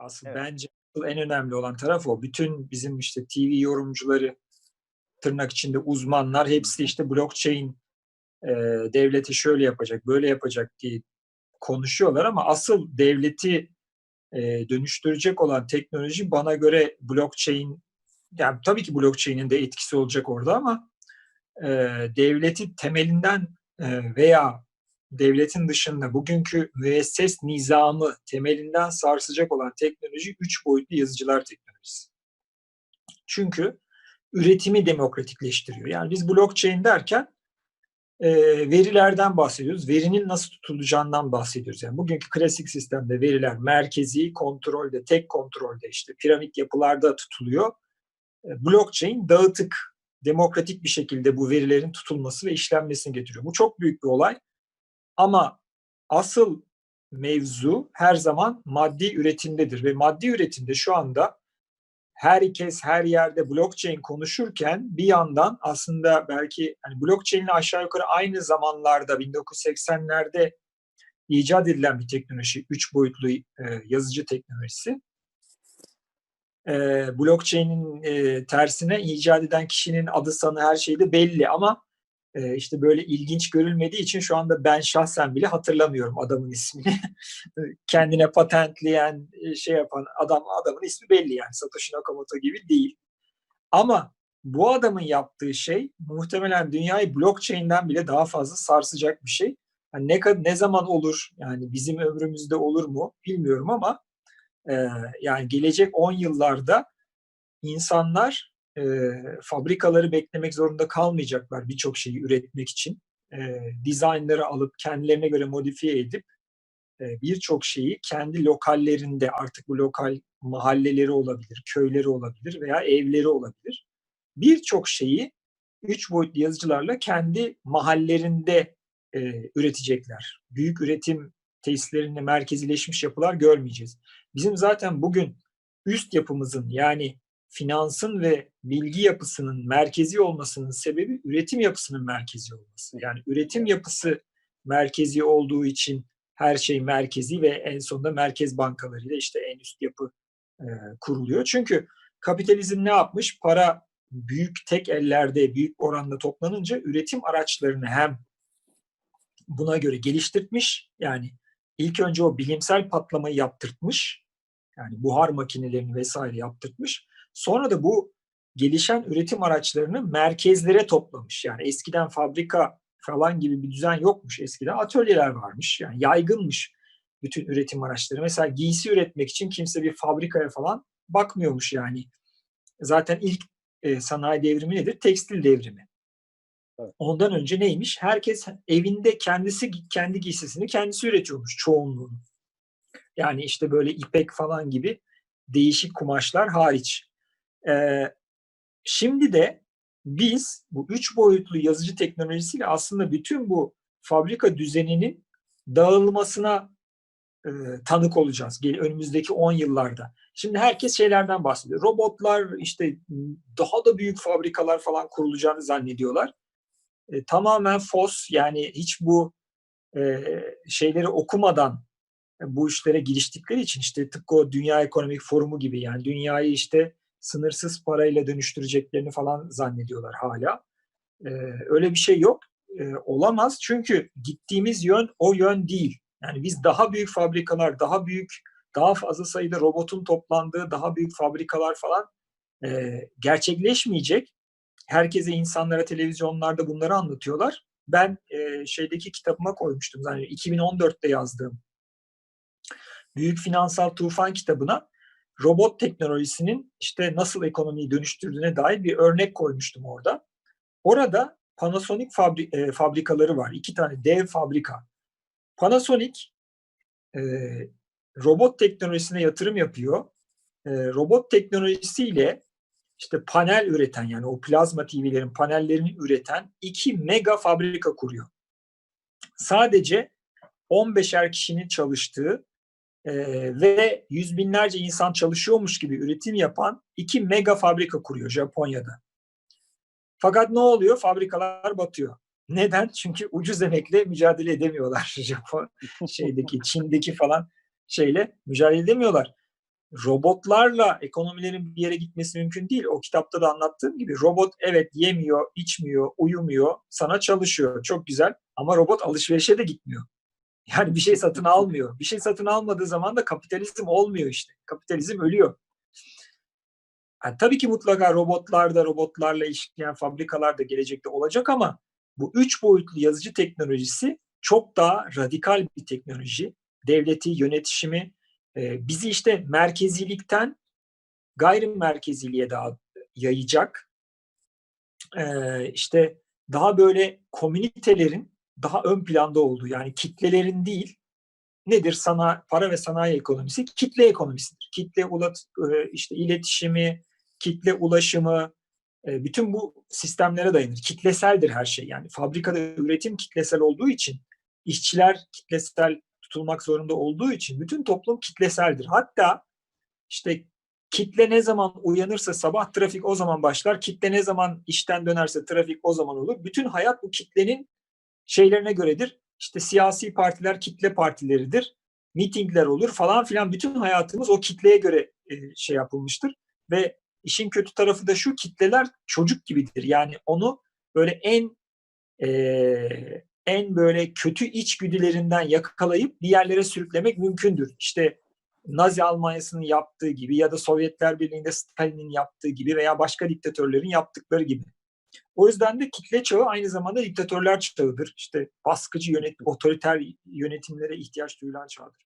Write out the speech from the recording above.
Asıl Evet. bence en önemli olan taraf o. Bütün bizim işte TV yorumcuları tırnak içinde uzmanlar hepsi işte blockchain e, devleti şöyle yapacak, böyle yapacak diye konuşuyorlar ama asıl devleti e, dönüştürecek olan teknoloji bana göre blockchain yani tabii ki blockchain'in de etkisi olacak orada ama e, devleti temelinden e, veya devletin dışında bugünkü müesses nizamı temelinden sarsacak olan teknoloji üç boyutlu yazıcılar teknolojisi. Çünkü üretimi demokratikleştiriyor. Yani biz blockchain derken e, verilerden bahsediyoruz. Verinin nasıl tutulacağından bahsediyoruz. Yani bugünkü klasik sistemde veriler merkezi kontrolde, tek kontrolde işte piramit yapılarda tutuluyor. E, blockchain dağıtık, demokratik bir şekilde bu verilerin tutulması ve işlenmesini getiriyor. Bu çok büyük bir olay. Ama asıl mevzu her zaman maddi üretimdedir ve maddi üretimde şu anda herkes her yerde blockchain konuşurken bir yandan aslında belki hani blockchain ile aşağı yukarı aynı zamanlarda 1980'lerde icat edilen bir teknoloji, üç boyutlu e, yazıcı teknolojisi. E, blockchain'in e, tersine icat eden kişinin adı sanı her şeyi de belli ama e, işte böyle ilginç görülmediği için şu anda ben şahsen bile hatırlamıyorum adamın ismini. Kendine patentleyen, e, şey yapan adam adamın ismi belli yani Satoshi Nakamoto gibi değil. Ama bu adamın yaptığı şey muhtemelen dünyayı blockchain'den bile daha fazla sarsacak bir şey. Yani ne ne zaman olur yani bizim ömrümüzde olur mu bilmiyorum ama e, yani gelecek 10 yıllarda insanlar e, fabrikaları beklemek zorunda kalmayacaklar birçok şeyi üretmek için. E, dizaynları alıp kendilerine göre modifiye edip e, birçok şeyi kendi lokallerinde artık bu lokal mahalleleri olabilir, köyleri olabilir veya evleri olabilir. Birçok şeyi üç boyutlu yazıcılarla kendi mahallerinde e, üretecekler. Büyük üretim tesislerinde merkezileşmiş yapılar görmeyeceğiz. Bizim zaten bugün üst yapımızın yani finansın ve bilgi yapısının merkezi olmasının sebebi üretim yapısının merkezi olması. Yani üretim yapısı merkezi olduğu için her şey merkezi ve en sonunda merkez bankalarıyla işte en üst yapı e, kuruluyor. Çünkü kapitalizm ne yapmış? Para büyük tek ellerde büyük oranda toplanınca üretim araçlarını hem buna göre geliştirmiş yani ilk önce o bilimsel patlamayı yaptırtmış yani buhar makinelerini vesaire yaptırtmış Sonra da bu gelişen üretim araçlarını merkezlere toplamış. Yani eskiden fabrika falan gibi bir düzen yokmuş. Eskiden atölyeler varmış. Yani yaygınmış bütün üretim araçları. Mesela giysi üretmek için kimse bir fabrikaya falan bakmıyormuş yani. Zaten ilk e, sanayi devrimi nedir? Tekstil devrimi. Ondan önce neymiş? Herkes evinde kendisi kendi giysisini kendisi üretiyormuş çoğunluğunu. Yani işte böyle ipek falan gibi değişik kumaşlar hariç. Şimdi de biz bu üç boyutlu yazıcı teknolojisiyle aslında bütün bu fabrika düzeninin dağılmasına e, tanık olacağız önümüzdeki 10 yıllarda. Şimdi herkes şeylerden bahsediyor. Robotlar işte daha da büyük fabrikalar falan kurulacağını zannediyorlar. E, tamamen fos yani hiç bu e, şeyleri okumadan bu işlere giriştikleri için işte tıpkı o Dünya Ekonomik Forumu gibi yani dünyayı işte sınırsız parayla dönüştüreceklerini falan zannediyorlar hala. Ee, öyle bir şey yok. Ee, olamaz çünkü gittiğimiz yön o yön değil. Yani biz daha büyük fabrikalar, daha büyük, daha fazla sayıda robotun toplandığı daha büyük fabrikalar falan e, gerçekleşmeyecek. Herkese insanlara televizyonlarda bunları anlatıyorlar. Ben e, şeydeki kitabıma koymuştum. Yani 2014'te yazdığım Büyük Finansal Tufan kitabına robot teknolojisinin işte nasıl ekonomiyi dönüştürdüğüne dair bir örnek koymuştum orada. Orada Panasonic fabri, e, fabrikaları var. İki tane dev fabrika. Panasonic e, robot teknolojisine yatırım yapıyor. E, robot teknolojisiyle işte panel üreten yani o plazma TV'lerin panellerini üreten iki mega fabrika kuruyor. Sadece 15'er kişinin çalıştığı e, ve yüz binlerce insan çalışıyormuş gibi üretim yapan iki mega fabrika kuruyor Japonya'da. Fakat ne oluyor? Fabrikalar batıyor. Neden? Çünkü ucuz emekle mücadele edemiyorlar Japon şeydeki, Çin'deki falan şeyle mücadele edemiyorlar. robotlarla ekonomilerin bir yere gitmesi mümkün değil. O kitapta da anlattığım gibi robot evet yemiyor, içmiyor, uyumuyor, sana çalışıyor. Çok güzel ama robot alışverişe de gitmiyor. Yani bir şey satın almıyor. Bir şey satın almadığı zaman da kapitalizm olmuyor işte. Kapitalizm ölüyor. Yani tabii ki mutlaka robotlar da robotlarla işleyen fabrikalar da gelecekte olacak ama bu üç boyutlu yazıcı teknolojisi çok daha radikal bir teknoloji. Devleti, yönetişimi e, bizi işte merkezilikten gayrimerkeziliğe daha yayacak. E, işte daha böyle komünitelerin daha ön planda olduğu yani kitlelerin değil nedir sana para ve sanayi ekonomisi kitle ekonomisidir. Kitle ulat e, işte iletişimi, kitle ulaşımı e, bütün bu sistemlere dayanır. Kitleseldir her şey. Yani fabrikada üretim kitlesel olduğu için işçiler kitlesel tutulmak zorunda olduğu için bütün toplum kitleseldir. Hatta işte kitle ne zaman uyanırsa sabah trafik o zaman başlar. Kitle ne zaman işten dönerse trafik o zaman olur. Bütün hayat bu kitlenin şeylerine göredir. İşte siyasi partiler kitle partileridir. Mitingler olur falan filan. Bütün hayatımız o kitleye göre e, şey yapılmıştır. Ve işin kötü tarafı da şu kitleler çocuk gibidir. Yani onu böyle en e, en böyle kötü içgüdülerinden yakalayıp bir yerlere sürüklemek mümkündür. İşte Nazi Almanyası'nın yaptığı gibi ya da Sovyetler Birliği'nde Stalin'in yaptığı gibi veya başka diktatörlerin yaptıkları gibi. O yüzden de kitle çağı aynı zamanda diktatörler çağıdır. İşte baskıcı yönet, otoriter yönetimlere ihtiyaç duyulan çağdır.